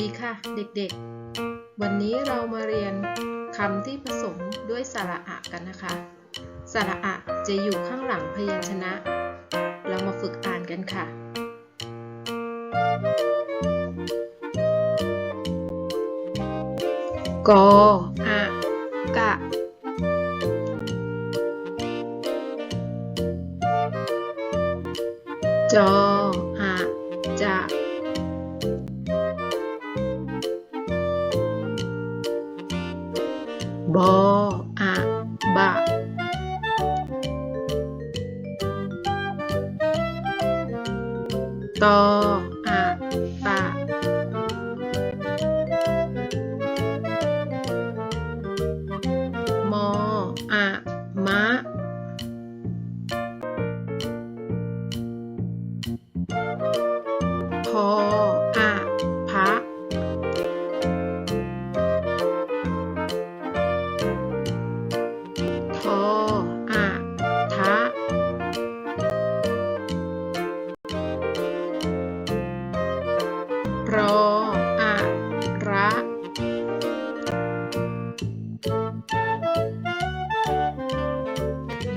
ดีค่ะเด็กๆ วันนี้เรามาเรียนคำที่ผสมด้วยสระอะกันนะคะ สระอะจะอยู่ข้างหลังพยัญชนะ เรามาฝึกอ่านกันค่ะ กออะกะ จออะจะ บออะบะตออะตะ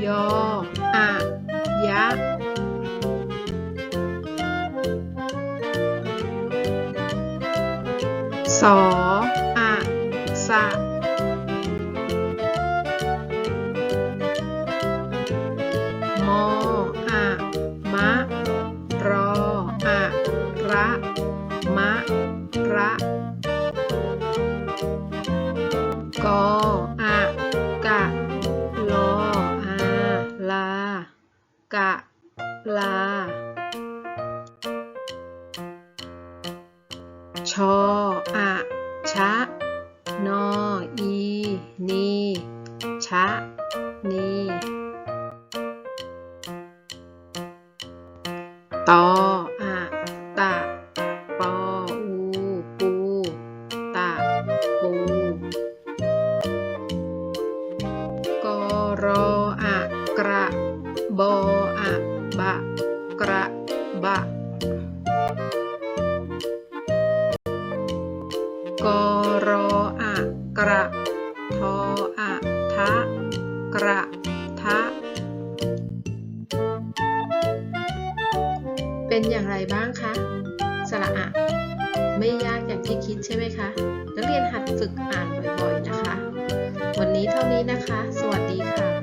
ยออะ ยะสออะสะมออะมะ รออะระ มะ ระ กะลา ชออะชะ นอ อี นี ชะ นีตอ บะ กระบะ กรออะกระ ทออะทะ กระทะ เป็นอย่างไรบ้างคะ สระอะ ไม่ยากอย่างที่คิดใช่ไหมคะ นักเรียนหัดฝึกอ่านบ่อยๆนะคะ วันนี้เท่านี้นะคะ สวัสดีค่ะ